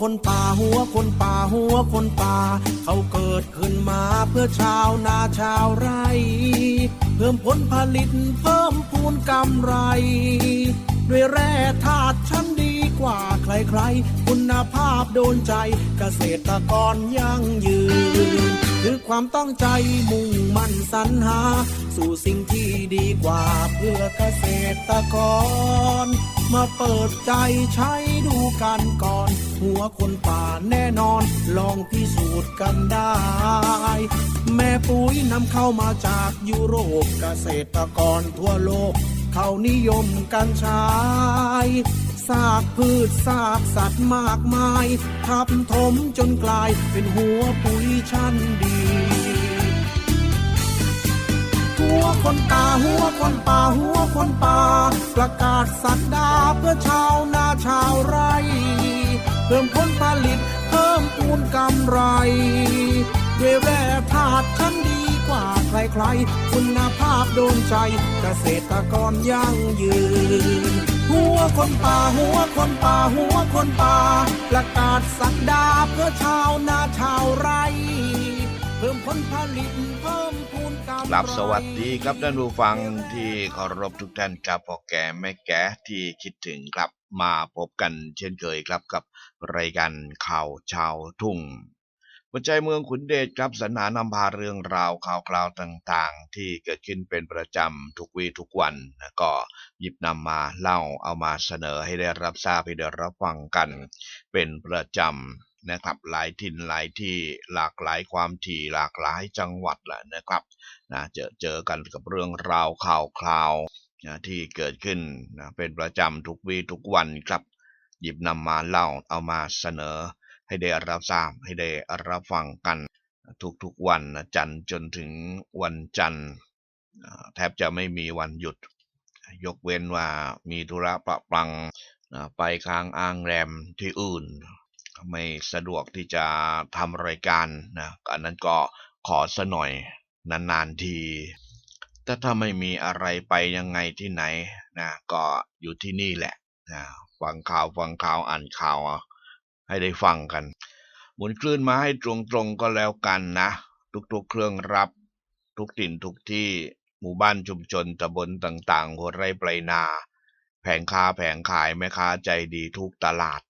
คนป่าหัวคนป่าหัวคนป่า เขาเกิดขึ้นมาเพื่อชาวนาชาวไร่เพิ่มผลผลิตเพิ่มพูนกำไร ด้วยแร่ธาตุชั้นดีกว่าใครๆ คุณภาพโดนใจเกษตรกรยั่งยืน คือความตั้งใจมุ่งมั่นสรรหา สู่สิ่งที่ดีกว่าเพื่อเกษตรกร มาเปิดใจใช้ดูกันก่อน หัวคนป่าแน่นอน ลองพิสูจน์กันได้ แม่ปุ๋ยนำเข้ามาจากยุโรปเกษตรกรทั่วโลก เขานิยมกันใช้ ซากพืชซากสัตว์มากมายทับถมจนกลายเป็นหัวปุ๋ยชั้นดีหัวคนป่าหัวคนป่าหัวคนป่าประกาศสักดาเพื่อชาวนาชาวไร่เพิ่มผลผลิตเพิ่มพูนกำไรด้วยแร่ธาตุชั้นดี กว่าใครๆ คุณภาพโดนใจเกษตรกรยั่งยืน หัวคนป่าหัวคนป่าหัวคนป่า ประกาศสักดาเพื่อชาวนาชาวไร่เพิ่มผลผลิตเพิ่มพูนกำไรับสวัสดีครับท่านผู้ฟังที่เคารพทุกท่านครับพ่อแก่แม่แก่ที่คิดถึงครับมาพบกันเช่นเคยครับกับรายการข่าวชาวทุ่ง หัวใจเมืองขุนเดชครับสรรหานำพาเรื่องราวข่าวคราวต่างๆ ที่เกิดขึ้นเป็นประจำทุกวีทุกวันนะก็หยิบนำมาเล่าเอามาเสนอให้ได้รับทราบให้ได้รับฟังกัน เป็นประจำนะครับหลายถิ่นหลายที่หลากหลายความถี่หลากหลายจังหวัดแหละนะครับนะเจอเจอกันกับเรื่องราวข่าวคราวนะที่เกิดขึ้นนะเป็นประจำทุกวีทุกวันครับ หยิบนำมาเล่าเอามาเสนอ ให้ได้รับทราบให้ได้รับฟังกันทุกๆวันจันทร์จนถึงวันจันทร์แทบจะไม่มีวันหยุด ยกเว้นว่ามีธุระประปังไปค้างอ้างแรมที่อื่น ไม่สะดวกที่จะทำรายการนะอันนั้นก็ขอสะหน่อยนานๆทีแต่ถ้าไม่มีอะไรไปยังไงที่ไหนนะก็อยู่ที่นี่แหละนะฟังข่าวฟังข่าวอ่านข่าว ให้ได้ฟังกัน หมุนคลื่นมาให้ตรงๆก็แล้วกันนะ ทุกๆเครื่องรับ ทุกถิ่นทุกที่หมู่บ้านชุมชนตำบลต่างๆหัวไร่ปลายนา แผงค้าแผงขายแม่ค้าใจดีทุกตลาด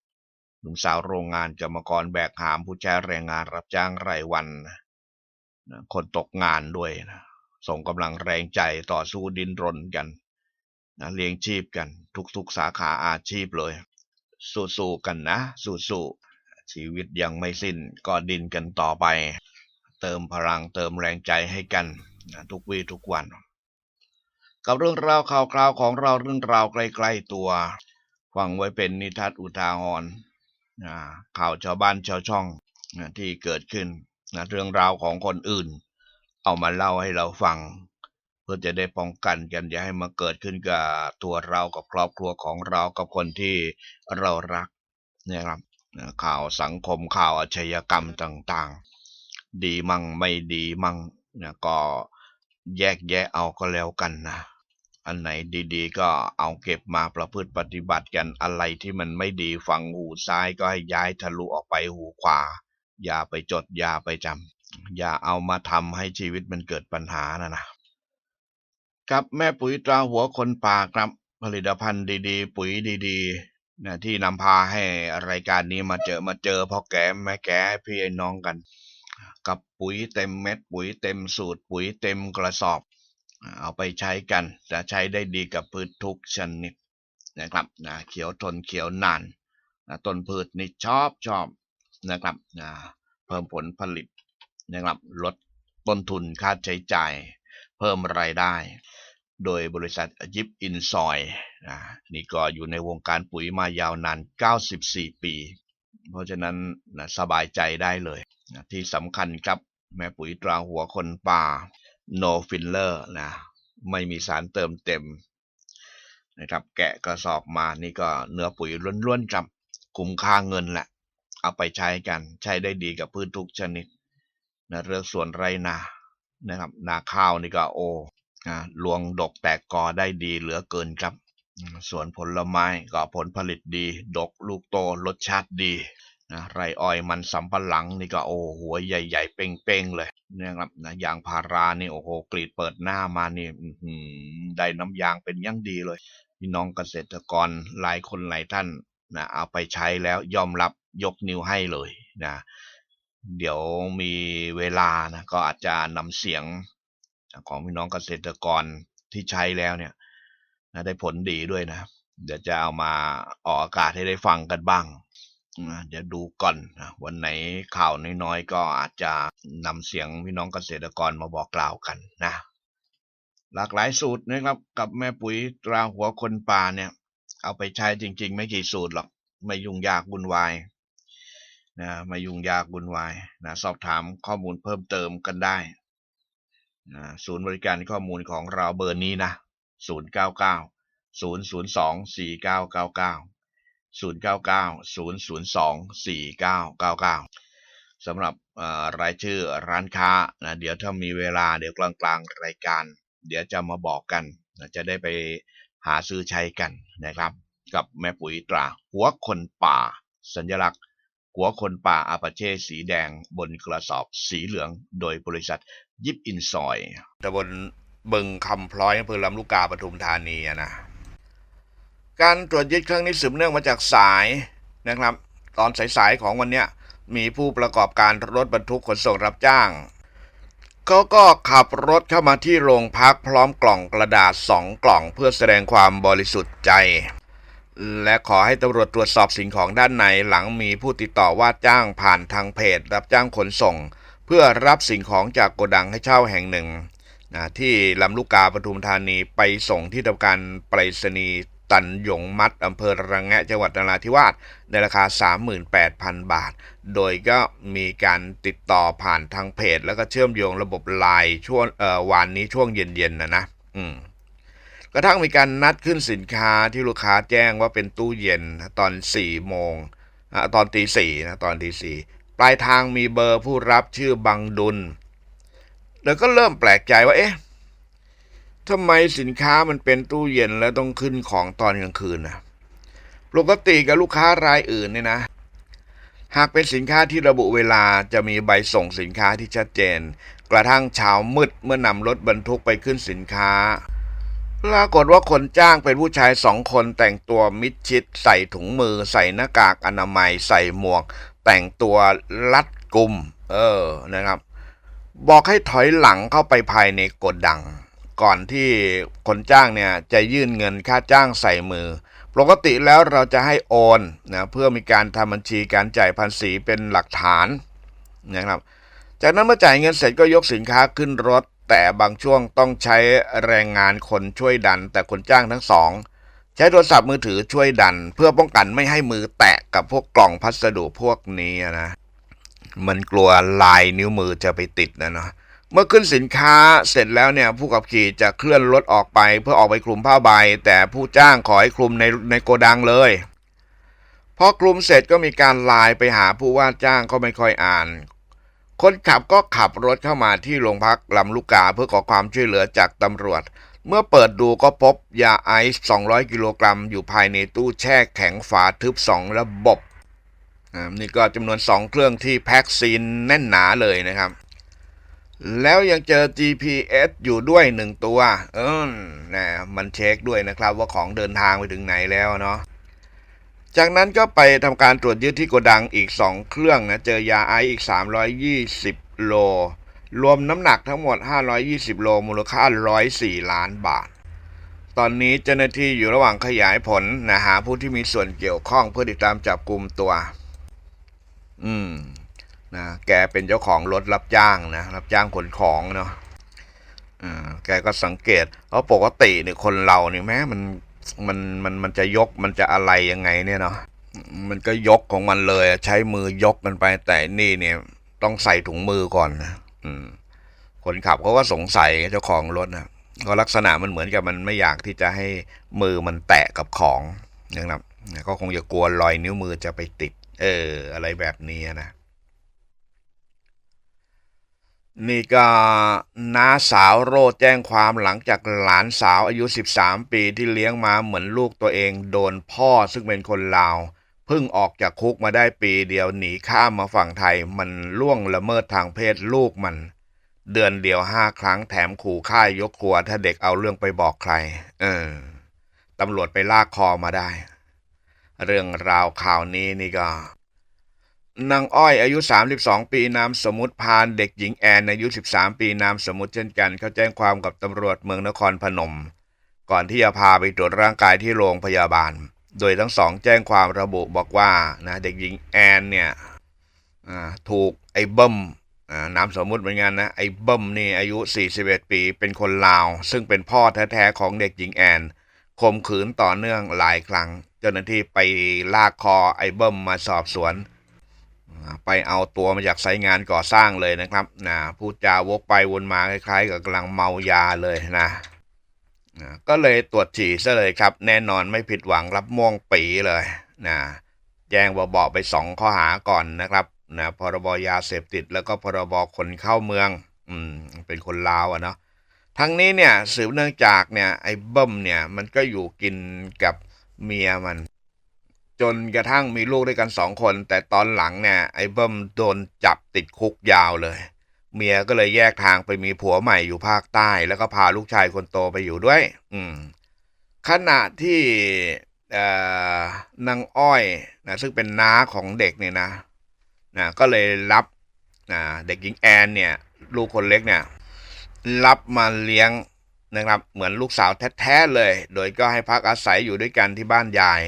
หนุ่มสาวโรงงานกรรมกรแบกหามผู้ใช้แรงงานรับจ้างรายวัน คนตกงานด้วยนะส่งกำลังแรงใจต่อสู้ดิ้นรนกันนะเลี้ยงชีพกัน ทุกๆสาขาอาชีพเลย สู้ๆกันนะ สู้ๆชีวิตยังไม่สิ้นก็ดินกันต่อไป เติมพลังเติมแรงใจให้กันทุกวี่ทุกวัน กับเรื่องราวข่าวคราวของเราเรื่องราวใกล้ๆตัวฟังไว้เป็นนิทัศอุทาหรณ์นข่าวชาวบ้านชาวช่องที่เกิดขึ้นเรื่องราวของคนอื่น เอามาเล่าให้เราฟัง พื่อจะได้ป้องกันกันอย่าให้มาเกิดขึ้นกับตัวเรากับครอบครัวของเรากับคนที่เรารักเนี่ยครับข่าวสังคมข่าวอาชญากรรมต่างๆ ดีมั่งไม่ดีมั่งนะก็แยกแยะเอาก็แล้วกันนะอันไหนดีๆ ก็เอาเก็บมาประพฤติปฏิบัติกันอะไรที่มันไม่ดีฟังหูซ้ายก็ให้ย้ายทะลุออกไปหูขวา อย่าไปจดอย่าไปจำอย่าเอามาทำให้ชีวิตมันเกิดปัญหานะนะ กับแม่ปุ๋ยตราหัวคนป่าครับผลิตภัณฑ์ดีๆ ปุ๋ยดีๆนะที่นำพาให้รายการนี้มาเจอมาเจอพ่อแก่แม่แก่พี่ไอ้น้องกัน กับปุ๋ยเต็มเม็ดปุ๋ยเต็มสูตร ปุ๋ยเต็มกระสอบ เอาไปใช้กันจะใช้ได้ดีกับพืชทุกชนิดนะครับนะเขียวทนเขียวนานนะต้นพืชนี่ชอบชอบนะครับนะเพิ่มผลผลิตนะครับลดต้นทุนค่าใช้จ่าย เพิ่มรายได้ โดยบริษัทยิปอินซอยนะนี่ก็อยู่ในวงการปุ๋ยมายาวนาน 94 ปี เพราะฉะนั้นนะสบายใจได้เลยนะที่สำคัญครับแม่ปุ๋ยตราหัวคนป่า no filler นะไม่มีสารเติมเต็มนะครับแกะกระสอบมานี่ก็เนื้อปุ๋ยล้วนๆครับคุ้มค่าเงินแหละ เอาไปใช้กันใช้ได้ดีกับพืชทุกชนิดนะเรื่องส่วนไรนา นะครับนาข้าวนี่ก็โอนะลวงดกแตกกอได้ดีเหลือเกินครับ ส่วนผลไม้ก็ผลผลิตดี ดกลูกโตรสชาติดีนะไรอ้อยมันสำปะหลังนี่ก็โอ้หัวใหญ่ๆ เป้งๆเลยนะครับนะยางพารานี่โอ้โหกรีดเปิดหน้ามานี่ได้น้ำยางเป็นยั่งดีเลยพี่น้องเกษตรกรหลายคนหลายท่านนะเอาไปใช้แล้วยอมรับยกนิ้วให้เลยนะ เดี๋ยวมีเวลานะก็อาจจะนำเสียงของพี่น้องเกษตรกรที่ใช้แล้วเนี่ยนะได้ผลดีด้วยนะ เดี๋ยวจะเอามาออกอากาศให้ได้ฟังกันบ้างนะเดี๋ยวดูก่อนนะวันไหนข่าวน้อยๆก็อาจจะนำเสียงพี่น้องเกษตรกรมาบอกกล่าวกันนะ หลากหลายสูตรนะครับ กับแม่ปุ๋ยตราหัวคนป่าเนี่ย เอาไปใช้จริง ๆ ไม่กี่สูตรหรอก ไม่ยุ่งยากวุ่นวาย นะม่ยุ่งยากวุ่นวายนะสอบถามข้อมูลเพิ่มเติมกันได้นะศูนย์บริการข้อมูลของเราเบอร์นี้นะ 0 9 9 0 0 2 4 9 9 9 0 9 9 0 0 2 4 9 9 9สำหรับเอ่อรายชื่อร้านค้านะเดี๋ยวถ้ามีเวลาเดี๋ยวกลางๆรายการ เดี๋ยวจะมาบอกกันนะจะได้ไปหาซื้อใช้กันนะครับ กับแม่ปุ๋ยตรา หัวคนป่า สัญลักษณ์ หัวคนป่าอาปาเช่สีแดงบนกระสอบสีเหลืองโดยบริษัทยิปอินซอยตำบลบึงคำพลอยอำเภอลำลูกกาปทุมธานีนะการตรวจยึดครั้งนี้สืบเนื่องมาจากสายนะครับ ตอนสายๆของวันเนี้ยมีผู้ประกอบการรถบรรทุกขนส่งรับจ้างเขาก็ขับรถเข้ามาที่โรงพักพร้อมกล่องกระดาษสองกล่องเพื่อแสดงความบริสุทธิ์ใจ และขอให้ตำรวจตรวจสอบสิ่งของด้านในหลังมีผู้ติดต่อว่าจ้างผ่านทางเพจ รับจ้างขนส่ง เพื่อรับสิ่งของจากโกดังให้เช่าแห่งหนึ่งนะที่ลำลูกกาปทุมธานีไปส่งที่ทำการไปรษณีย์ตันหยงมัดอำเภอระแงะจังหวัดนราธิวาสในราคา 38,000 บาท โดยก็มีการติดต่อผ่านทางเพจ แล้วก็เชื่อมโยงระบบไลน์ช่วงวานนี้ช่วงเย็นๆนะนะ อืม กระทั่งมีการนัดขึ้นสินค้าที่ลูกค้าแจ้งว่าเป็นตู้เย็นตอนสี่โมงตอนตีสี่นะตอนตีสี่ปลายทางมีเบอร์ผู้รับชื่อบังดุล แล้วก็เริ่มแปลกใจว่าเอ๊ะทำไมสินค้ามันเป็นตู้เย็นแล้วต้องขึ้นของตอนกลางคืนนะปกติกับลูกค้ารายอื่นเนี่ยนะ หากเป็นสินค้าที่ระบุเวลาจะมีใบส่งสินค้าที่ชัดเจน กระทั่งเช้ามืดเมื่อนำรถบรรทุกไปขึ้นสินค้า ปรากฏว่าคนจ้างเป็นผู้ชายสองคนแต่งตัวมิดชิด ใส่ถุงมือ ใส่หน้ากากอนามัย ใส่หมวก แต่งตัวรัดกุม เออนะครับ บอกให้ถอยหลังเข้าไปภายในโกดดัง ก่อนที่คนจ้างเนี่ยจะยื่นเงินค่าจ้างใส่มือ ปกติแล้วเราจะให้โอนนะเพื่อมีการทำบัญชีการจ่ายภาษีเป็นหลักฐานนะครับ จากนั้นเมื่อจ่ายเงินเสร็จก็ยกสินค้าขึ้นรถ แต่บางช่วงต้องใช้แรงงานคนช่วยดัน แต่คนจ้างทั้งสอง ใช้โทรศัพท์มือถือช่วยดัน เพื่อป้องกันไม่ให้มือแตะกับพวกกล่องพัสดุพวกนี้นะ มันกลัวลายนิ้วมือจะไปติดนะเนาะเมื่อขึ้นสินค้าเสร็จแล้วเนี่ยผู้ขับขี่จะเคลื่อนรถออกไปเพื่อออกไปคลุมผ้าใบ แต่ผู้จ้างขอให้คลุมในในโกดังเลยพอคลุมเสร็จก็มีการไลน์ไปหาผู้ว่าจ้างก็ไม่ค่อยอ่าน คนขับก็ขับรถเข้ามาที่โรงพักลำลูกกาเพื่อขอความช่วยเหลือจากตำรวจ เมื่อเปิดดูก็พบยาไอซ์200 กิโลกรัมอยู่ภายในตู้แช่แข็งฝาทึบ 2 ระบบอ่านี่ก็จำนวน 2 เครื่องที่แพ็กซีนแน่นหนาเลยนะครับ แล้วยังเจอ GPS อยู่ด้วยหนึ่งตัว เออนะมันเช็คด้วยนะครับว่าของเดินทางไปถึงไหนแล้วเนาะ จากนั้นก็ไปทำการตรวจยึดที่โกดังอีก 2 เครื่องนะเจอยาไอซ์อีก 320 โล รวมน้ำหนักทั้งหมด 520 โล มูลค่า 104 ล้านบาท ตอนนี้เจ้าหน้าที่อยู่ระหว่างขยายผลนะหาผู้ที่มีส่วนเกี่ยวข้องเพื่อติดตามจับกลุ่มตัว อืมนะแกเป็นเจ้าของรถรับจ้างนะ รับจ้างขนของเนาะอ่าแกก็สังเกตเพราะปกติเนี่ยคนเราเนี่ยแม้มัน มันมันมันจะยกมันจะอะไรยังไงเนี่ยเนาะมันก็ยกของมันเลยใช้มือยกกันไปแต่นี่เนี่ย ต้องใส่ถุงมือก่อนนะอืมคนขับเขาก็สงสัยเจ้าของรถนะก็ลักษณะมันเหมือนกับมันไม่อยากที่จะให้มือมันแตะกับของนะครับก็คงจะกลัวรอยนิ้วมือจะไปติด เออ อะไรแบบนี้นะ นี่ก็น้าสาวโรดแจ้งความหลังจากหลานสาวอายุ 13 ปีที่เลี้ยงมาเหมือนลูกตัวเอง โดนพ่อซึ่งเป็นคนลาวเพิ่งออกจากคุกมาได้ปีเดียวหนีข้ามมาฝั่งไทย มันล่วงละเมิดทางเพศลูกมัน เดือนเดียวห้าครั้งแถมขู่ฆ่ายกครัว ถ้าเด็กเอาเรื่องไปบอกใคร เออตำรวจไปลากคอมาได้ เรื่องราวข่าวนี้นี่ก็ นางอ้อยอายุ 32 ปีนามสมมุติพานเด็กหญิงแอนอายุ 13 ปีนามสมมุติเช่นกันเขาแจ้งความกับตำรวจเมืองนครพนม ก่อนที่จะพาไปตรวจร่างกายที่โรงพยาบาล โดยทั้งสองแจ้งความระบุบอกว่านะเด็กหญิงแอนเนี่ยถูกไอ้เบิ้มนามสมมุติเหมือนกันนะไอ้เบิ้มนี่อายุ 41 ปีเป็นคนลาว ซึ่งเป็นพ่อแท้ๆของเด็กหญิงแอนข่มขืนต่อเนื่องหลายครั้ง เจ้าหน้าที่ไปลากคอไอ้เบิ้มมาสอบสวน ไปเอาตัวมาจากไซงานก่อสร้างเลยนะครับนะพูดจาวกไปวนมาคล้าย ๆ กับกำลังเมายาเลยนะนะก็เลยตรวจฉี่ซะเลยครับ แน่นอนไม่ผิดหวังรับม่วงปีเลยนะแจ้งบบอกไปสองข้อหาก่อนนะครับนะพรบยาเสพติดแล้วก็พรบคนเข้าเมืองอืมเป็นคนลาวอะเนาะทั้งนี้เนี่ยสืบเนื่องจากเนี่ยไอ้เบิ้มเนี่ยมันก็อยู่กินกับเมียมัน จนกระทั่งมีลูกด้วยกันสองคน แต่ตอนหลังเนี่ยไอ้เบิ้มโดนจับติดคุกยาวเลย เมียก็เลยแยกทางไปมีผัวใหม่อยู่ภาคใต้ แล้วก็พาลูกชายคนโตไปอยู่ด้วย อืมขณะที่นางอ้อยนะซึ่งเป็นน้าของเด็กเนี่ยนะนะก็เลยรับนะเด็กหญิงแอนเนี่ย ลูกคนเล็กเนี่ย รับมาเลี้ยงนะครับ เหมือนลูกสาวแท้ๆเลย โดยก็ให้พักอาศัยอยู่ด้วยกันที่บ้านยาย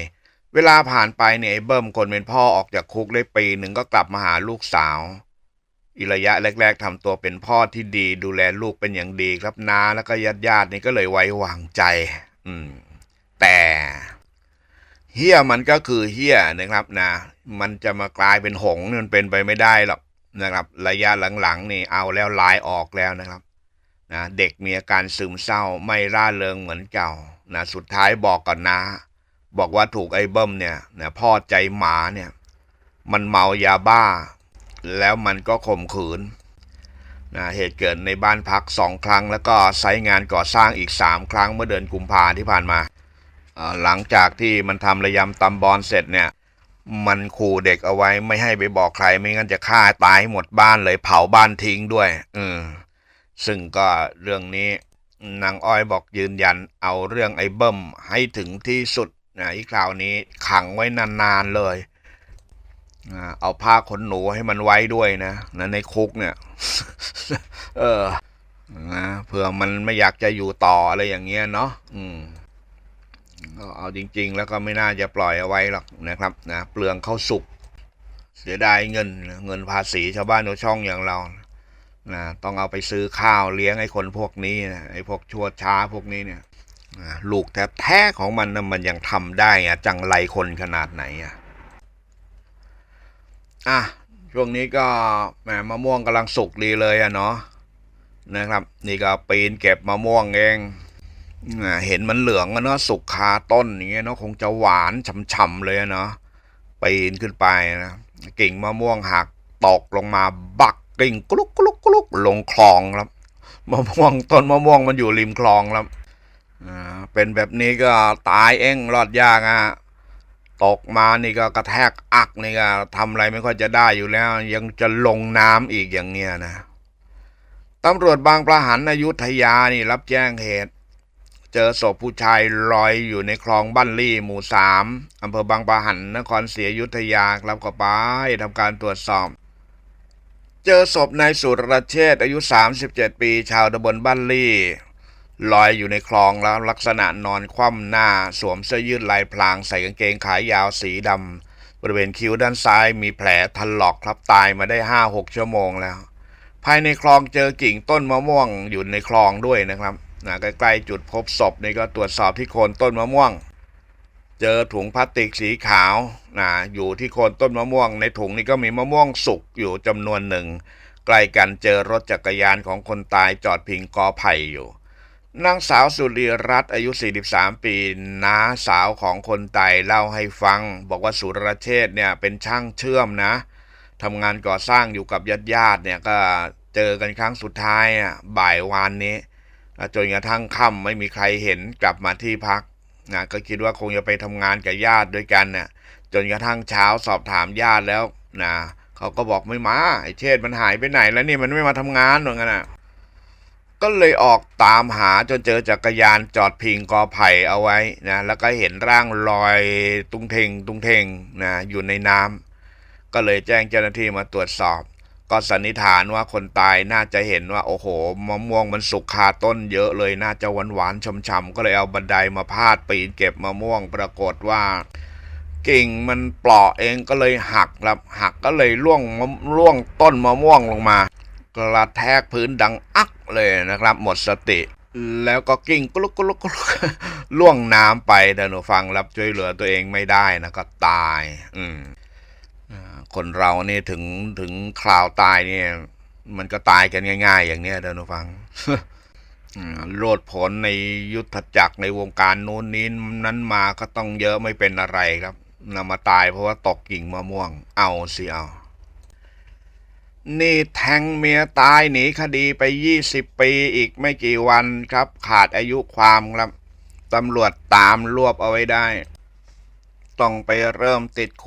เวลาผ่านไปเนี่ยไอ้เบิ้มคนเป็นพ่อออกจากคุกได้ปีหนึ่งก็กลับมาหาลูกสาว อีระยะแรก ๆทำตัวเป็นพ่อที่ดี ดูแลลูกเป็นอย่างดีครับนาแล้วก็ญาติญาติๆนี่ก็เลยไว้วางใจ อืม แต่เฮียมันก็คือเฮียนะครับนะ มันจะมากลายเป็นหงส์มันเป็นไปไม่ได้หรอกนะครับ ระยะหลังๆนี่เอาแล้วลายออกแล้วนะครับนะเด็กมีอาการซึมเศร้าไม่ร่าเริงเหมือนเก่านะสุดท้ายบอกก่อนนะ บอกว่าถูกไอ้เบิ้มเนี่ยนะพ่อใจหมาเนี่ย มันเมายาบ้า แล้วมันก็ข่มขืนนะเหตุเกิดในบ้านพักสองครั้ง แล้วก็ไซงานก่อสร้างอีกสามครั้งเมื่อเดือนกุมภาที่ผ่านมา หลังจากที่มันทำระยำตำบอลเสร็จเนี่ย มันขู่เด็กเอาไว้ไม่ให้ไปบอกใครไม่งั้นจะฆ่าตายหหมดบ้านเลยเผาบ้านทิ้งด้วยอืมซึ่งก็เรื่องนี้นางอ้อยบอกยืนยันเอาเรื่องไอ้เบิ้มให้ถึงที่สุด นะอีกคราวนี้ขังไว้นานๆเลยเอาผ้าขนหนูให้มันไว้ด้วยนะนะในคุกเนี่ย เออนะเผื่อมันไม่อยากจะอยู่ต่ออะไรอย่างเงี้ยเนาะอืมก็เอาจริง ๆ แล้วก็ไม่น่าจะปล่อยเอาไว้หรอกนะครับนะเปลืองเข้าสุก เสียดายเงิน เงินภาษีชาวบ้านชาวช่องอย่างเรานะต้องเอาไปซื้อข้าวเลี้ยงไอ้คนพวกนี้นะไอ้พวกชั่วช้าพวกนี้เนี่ย ลูกแท้ๆของมันนะมันยังทำได้อะจังไรคนขนาดไหนอะอะช่วงนี้ก็แหมมะม่วงกำลังสุกดีเลยอะเนาะนะครับ นี่ก็ปีนเก็บมะม่วงเองอ่าเห็นมันเหลืองอะเนาะสุกคาต้นอย่างเงี้ยเนาะคงจะหวานฉ่ำๆเลยเนาะปีนขึ้นไปนะกิ่งมะม่วงหักตกลงมาบักกิ่งกลุกกลุกกลุกลงคลองแล้วมะม่วงต้นมะม่วงมันอยู่ริมคลองแล้ว เป็นแบบนี้ก็ตายเองรอดยากอะตกมานี่ก็กระแทกอักนี่ก็ทำอะไรไม่ค่อยจะได้อยู่แล้ว ยังจะลงน้ำอีกอย่างเงี้ยนะตำรวจบางประหันอยุธยานี่รับแจ้งเหตุ เจอศพผู้ชายลอยอยู่ในคลองบ้านลี่หมู่สามอำเภอบางปะหันนครศรีอยุธยาครับก็ไปทำการตรวจสอบ เจอศพนายสุรเชษอายุ 37 ปี ชาวตำบลบ้านลี่ ลอยอยู่ในคลองแล้วลักษณะนอนคว่ำหน้าสวมเสื้อยืดลายพลางใส่กางเกงขายาวสีดำบริเวณคิ้วด้านซ้ายมีแผลถลอกครับตายมาได้5-6ชั่วโมงแล้ว ภายในคลองเจอกิ่งต้นมะม่วงอยู่ในคลองด้วยนะครับนะใกล้ๆจุดพบศพนี่ก็ตรวจสอบที่โคนต้นมะม่วง เจอถุงพลาสติกสีขาวนะอยู่ที่โคนต้นมะม่วง ในถุงนี้ก็มีมะม่วงสุกอยู่จำนวนหนึ่ง ใกล้กันเจอรถจักรยานของคนตายจอดพิงกอไผ่อยู่ นางสาวสุรีรัตน์อายุ 43 ปีน้าสาวของคนตายเล่าให้ฟัง บอกว่าสุรเชษเนี่ยเป็นช่างเชื่อมนะทำงานก่อสร้างอยู่กับญาติญาติเนี่ยก็เจอกันครั้งสุดท้ายอะบ่ายวานนี้จนกระทั่งค่ำไม่มีใครเห็นกลับมาที่พักนะก็คิดว่าคงจะไปทำงานกับญาติด้วยกันน่ะจนกระทั่งเช้าสอบถามญาติแล้วนะเขาก็บอกไม่มาไอ้เชษมันหายไปไหนแล้วนี่มันไม่มาทำงานเหมือนกันนะ ก็เลยออกตามหาจนเจอจักรยานจอดพิงกอไผ่เอาไว้นะแล้วก็เห็นร่างลอยตุงเทงตุงเทงนะอยู่ในน้ำก็เลยแจ้งเจ้าหน้าที่มาตรวจสอบ ก็สันนิษฐานว่าคนตายน่าจะเห็นว่า โอ้โหมะม่วงมันสุกคาต้นเยอะเลยน่าจะหวานหวานๆช่ำๆก็เลยเอาบันไดมาพาดปีนเก็บมะม่วงปรากฏว่ากิ่งมันเปราะเองก็เลยหักครับหักก็เลยล่วงมะล่วงต้นมะม่วงลงมา กระแทกพื้นดังอักเลยนะครับ หมดสติ แล้วก็กิ่งกลุกกลุกกลุกล่วงน้ำไปแต่หนูฟังรับช่วยเหลือตัวเองไม่ได้นะก็ตาย อืมคนเรานี่ถึงถึงคราวตายเนี่ย มันก็ตายกันง่าย ๆ อย่างเนี้ยเดินฟังโลดผลในยุทธจักรในวงการโน้นนี้นั้นมาก็ต้องเยอะไม่เป็นอะไรครับนำมาตายเพราะว่าตกกิ่งมะม่วง เอาสิเอา นี่แทงเมียตายหนีคดีไปยี่สิบปีอีกไม่กี่วันครับ ขาดอายุความครับตำรวจตามรวบเอาไว้ได้ ต้องไปเริ่มติดคุก